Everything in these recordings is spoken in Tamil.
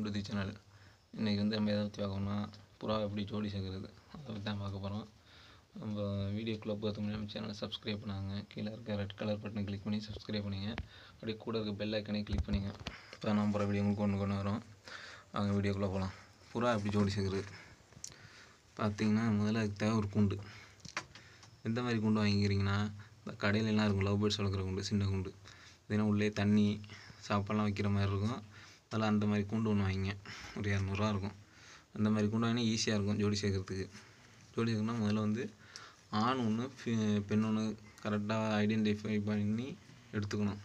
Welcome to the channel. இன்றைக்கி வந்து நம்ம எதை பற்றி பார்க்கணும்னா புறா எப்படி ஜோடி சேர்க்குறது அதை பற்றி தான் பார்க்க போகிறோம் நம்ம வீடியோக்குள்ளே பார்த்து முன்னாடி நம்ம சேனலை சப்ஸ்கிரைப் பண்ணாங்க. கீழே இருக்க ரெட் கலர் பட்டனை கிளிக் பண்ணி சப்ஸ்கிரைப் பண்ணிங்க. அப்படியே கூட இருக்க பெல் ஐக்கனே கிளிக் பண்ணிங்க. இப்போ நம்ம போகிற வீடியோ உங்களுக்கு ஒன்று கொண்டு வரோம் வாங்க வீடியோக்குள்ளே போகலாம் புறா எப்படி ஜோடி சேர்க்குறது? பார்த்தீங்கன்னா முதல்ல அதுக்கு தேவை ஒரு குண்டு. எந்த மாதிரி குண்டு வாங்கிக்கிறீங்கன்னா இந்த கடையிலலாம் இருக்கும். லவ் பேர்ட்ஸ் வளர்க்குற குண்டு சின்ன குண்டு. இதுனா உள்ளே தண்ணி சாப்பாடெலாம் வைக்கிற மாதிரி இருக்கும். அதெல்லாம் அந்த மாதிரி கூண்டு ஒன்று வாங்கிங்க. ஒரு இரநூறுவா இருக்கும். அந்த மாதிரி கூண்டு வாங்கினா ஈஸியாக இருக்கும் ஜோடி சேர்க்குறதுக்கு. ஜோடி சேர்க்கணும்னா முதல்ல வந்து ஆண் ஒன்று பெண் ஒன்று கரெக்டாக ஐடென்டிஃபை பண்ணி எடுத்துக்கணும்.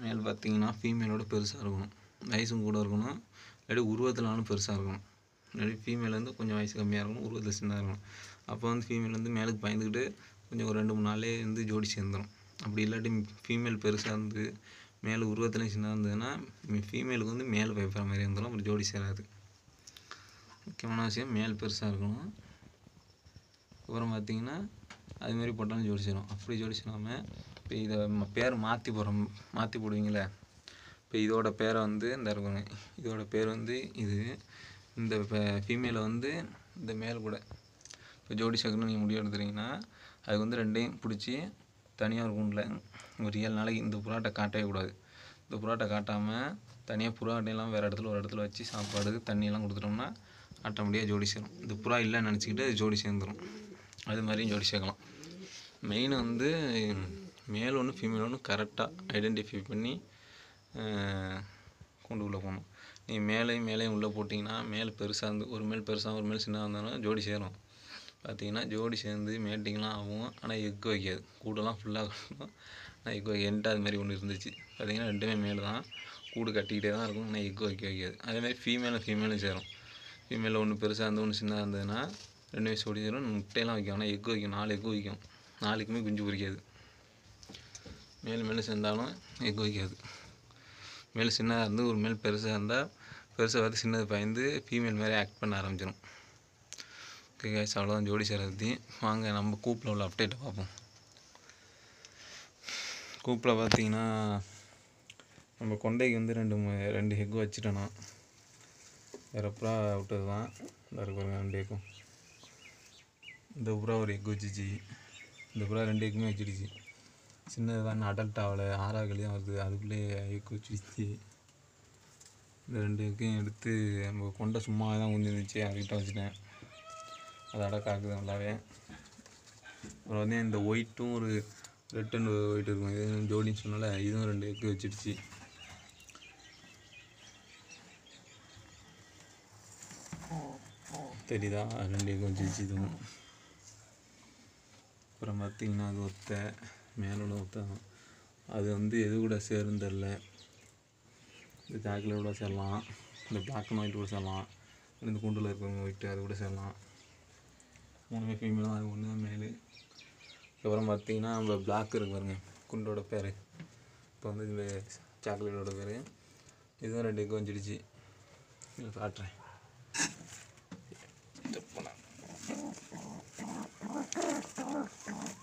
மேல் பார்த்தீங்கன்னா ஃபீமேலோட பெருசாக இருக்கணும். வயசும் கூட இருக்கணும். இல்லாட்டி உருவத்திலாலும் பெருசாக இருக்கணும். இல்லாட்டி ஃபீமேல் வந்து கொஞ்சம் வயசு கம்மியாக இருக்கணும் உருவத்தில் சின்னதாக இருக்கணும். அப்போ வந்து ஃபீமேல் வந்து மேலுக்கு பயந்துக்கிட்டு கொஞ்சம் ஒரு ரெண்டு மூணு நாளே வந்து ஜோடி சேர்ந்துடும் அப்படி இல்லாட்டி ஃபீமேல் பெருசாக இருந்து மேலே உருவத்துலையும் சின்னதாக இருந்ததுன்னா ஃபீமேலுக்கு வந்து மேல் பயப்படுற மாதிரி இருந்தாலும் அப்புறம் ஜோடி சேராது. முக்கியமான விஷயம் மேல் பெருசாக இருக்கணும். அப்புறம் பார்த்தீங்கன்னா அதுமாரி போட்டாலும் ஜோடி சேரும். அப்படி ஜோடி சேராமல் இப்போ இதை ம- பேர் மாற்றி போடுறோம் மாற்றி போடுவீங்களே? இப்போ இதோட பேரை வந்து இந்த இருக்கணும் இதோட பேர் வந்து இது. இந்த ஃபீமேலை வந்து இந்த மேல் கூட. இப்போ ஜோடி சேர்க்கணும்னு நீங்கள் முடிவு எடுத்துறீங்கன்னா அதுக்கு வந்து ரெண்டையும் பிடிச்சி தனியாக ஒரு கூண்டில் ஒரு ஏழு நாளைக்கு இந்த புறாட்டை காட்டவே கூடாது. இந்த புறாட்டை காட்டாமல் தனியாக புறாட்டையெல்லாம் வேறு இடத்துல ஒரு இடத்துல வச்சு சாப்பாடு தண்ணியெல்லாம் கொடுத்துட்டோம்னா ஆட்டோமேட்டிக்காக ஜோடி சேரும். இந்த புறா இல்லைன்னு நினச்சிக்கிட்டு ஜோடி சேர்ந்துடும் அது மாதிரியும் ஜோடி சேர்க்கலாம். மெயின் வந்து மேல் ஒன்று ஃபீமேல் ஒன்று கரெக்டாக ஐடென்டிஃபை பண்ணி கொண்டு உள்ளே போகணும். நீ மேலேயும் மேலேயும் உள்ளே போட்டிங்கன்னா மேல் பெருசாக இருந்து ஒரு மேல் பெருசாக ஒரு மேல் சின்னதாக இருந்தாலும் ஜோடி சேரும். பார்த்தீங்கன்னா ஜோடி சேர்ந்து மேட்டிங்லாம் ஆகும். ஆனால் எக் வைக்காது. கூடெல்லாம் ஃபுல்லாக ஆனால் எக் வைக்க என்கிட்ட அது மாதிரி ஒன்று இருந்துச்சு. பார்த்தீங்கன்னா ரெண்டுமே மேலே தான். கூடு கட்டிக்கிட்டே தான் இருக்கும் ஆனால் எக் வைக்க வைக்காது. அதேமாதிரி ஃபீமேலும் ஃபீமேலும் சேரும். ஃபீமேலில் ஒன்று பெருசாக இருந்து ஒன்று சின்னதாக இருந்ததுன்னா ரெண்டு வயசு ஓடி சேரும். முட்டையெல்லாம் வைக்கும். ஆனால் எக் வைக்கும். நாலு எக் வைக்கும். நாளைக்குமே குஞ்சு பொரிக்காது மேல் மேலே சேர்ந்தாலும் எக் வைக்காது. மேல் சின்னதாக இருந்து ஒரு மேல் பெருசாக இருந்தால் பெருசாக பார்த்து சின்னது பயந்து ஃபீமேல் மாதிரி ஆக்ட் பண்ண ஆரம்பிச்சிடும் ஓகே கேஸ் அவ்வளோதான் ஜோடி சேரத்தி வாங்க நம்ம கூப்பில் உள்ள அப்டேட்டை பார்ப்போம். கூப்பில் பார்த்தீங்கன்னா நம்ம கொண்டைக்கு வந்து ரெண்டு ரெண்டு ஹெக் வச்சுட்டேனா வேறு புறா விட்டது தான் இந்த பாருங்க ரெண்டு எக்கும் இந்த புறா ஒரு எக் வச்சிச்சு. இந்த புறா ரெண்டு எக்குமே வச்சிடுச்சு. சின்னது தான் அடல்ட் ஆகலை ஆறாவது தான் வருது. அதுக்குள்ளே எக்கு வச்சிடுச்சு. இந்த ரெண்டு எக்கையும் எடுத்து நம்ம கொண்டை சும்மாவே தான் குஞ்சு இருந்துச்சு அதுக்கிட்ட வச்சுட்டேன். அதோட காக்குது நல்லாவே. அப்புறம் வந்து இந்த ஒயிட்டும் ஒரு ரெட் அண்ட் ஒயிட் இருக்கும். இது ஜோடின்னு சொன்னால இதுவும் ரெண்டு எக்கு வச்சிடுச்சு. தெரியுதா? ரெண்டு எக்கு வச்சிடுச்சு இதுவும். அப்புறம் பார்த்தீங்கன்னா அது ஒத்த மேலோட ஒத்த அது வந்து எது கூட சேரும் தெரில இந்த சாக்கில் கூட சேரலாம். இந்த பிளாக் அண்ட் ஒயிட் கூட சேரலாம். இந்த கூண்டில் இருக்கிறவங்க ஒயிட்டு அது கூட சேரலாம். மூணுமே ஃபீமேல் தான் அது ஒன்று தான் மேலு அப்புறம் பார்த்தீங்கன்னா நம்ம பிளாக் இருக்கு பாருங்க. குண்டோட பேர். இப்போ வந்து இந்த சாக்லேட்டோட பேர். இதுவும் ரெண்டு கொஞ்சிடுச்சு வந்துடுச்சு இதை காட்டுறேன்.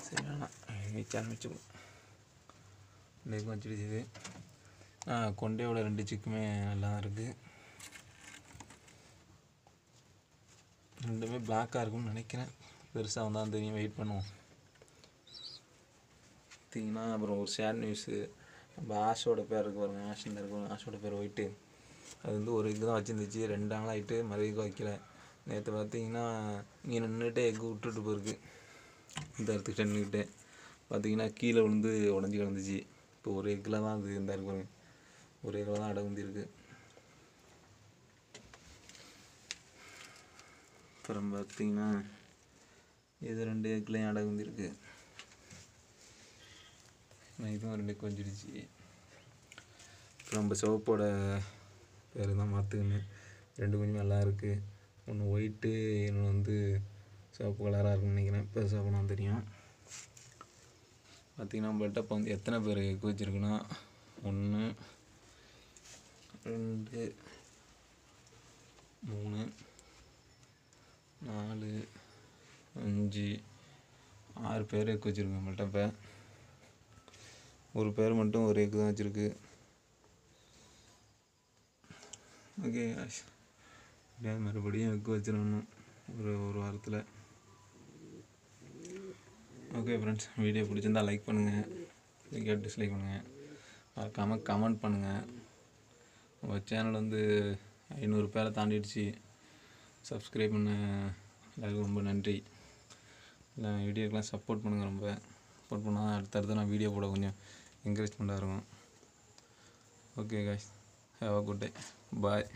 சரி வேணாம். வச்சாலும் வச்சுக்கோ ரெண்டு எக்கு இது. கொண்டையோட ரெண்டு சிக்குமே நல்லா தான் இருக்குது ரெண்டுமே பிளாக்காக இருக்கும்னு நினைக்கிறேன். பெருசாக வந்தால் தெரியும். வெயிட் பண்ணுவோம். பார்த்தீங்கன்னா அப்புறம் ஒரு சேட் நியூஸு நம்ம ஆஷோட பேர் இருக்கு பாருங்க. ஆஷ் இந்த இருக்கு. ஆஷோட பேர் ஒயிட்டு அது வந்து ஒரு எக்கு தான் வச்சுருந்துச்சு. ரெண்டு நாள் ஆகிட்டு மறுபடியும் வைக்கல. நேற்று பார்த்தீங்கன்னா இங்கே நின்றுட்டே எக்கு விட்டுட்டு போயிருக்கு. இந்த இடத்துக்கிட்ட நின்றுக்கிட்டே பார்த்தீங்கன்னா கீழே விழுந்து உடஞ்சி கிடந்துச்சு. இப்போ ஒரு எக்கில் தான் அது. இந்த இருக்கு பாருங்க. ஒரு எக்கில் தான் அடை அப்புறம் பார்த்தீங்கன்னா இது ரெண்டு எக்லையும் அடகு வந்துருக்கு. இதுவும் ரெண்டு கொஞ்சிடுச்சு அப்புறம் நம்ம சிவப்போட பேர் தான் மாற்றுக்கணும் ரெண்டு கொஞ்சம் நல்லா இருக்குது ஒன்று ஒயிட்டு இன்னொன்று வந்து சிவப்பு கலராக இருக்குன்னு நினைக்கிறேன். பெருசாக போனால் தெரியும். பார்த்தீங்கன்னா நம்மள்கிட்ட இப்போ வந்து எத்தனை பேர் எக்கு வச்சுருக்குன்னா ஒன்று ரெண்டு மூணு நாலு அஞ்சு ஆறு பேர் எக்கு வச்சுருக்கோம் நம்மள்ட்ட இப்போ ஒரு பேர் மட்டும் ஒரு எக்கு தான் வச்சுருக்கு. ஓகே அப்படியே மறுபடியும் எக்கு வச்சிடணும். ஒரு ஒரு வாரத்தில். ஓகே ஃப்ரெண்ட்ஸ் வீடியோ பிடிச்சிருந்தா லைக் பண்ணுங்கள் வீடியோ டிஸ்லைக் பண்ணுங்கள் மறக்காமல் கமெண்ட் பண்ணுங்கள் உங்கள் சேனல் வந்து ஐநூறு பேரை தாண்டிடுச்சு. சப்ஸ்கிரைப் பண்ண எல்லாருக்கும் ரொம்ப நன்றி. இல்லை வீடியோக்கெலாம் சப்போர்ட் பண்ணுங்கள் ரொம்ப. சப்போர்ட் பண்ணால் அடுத்தடுத்து நான் வீடியோ போட கொஞ்சம் என்கரேஜ்மெண்ட்டாக இருக்கும். Okay guys have a good day bye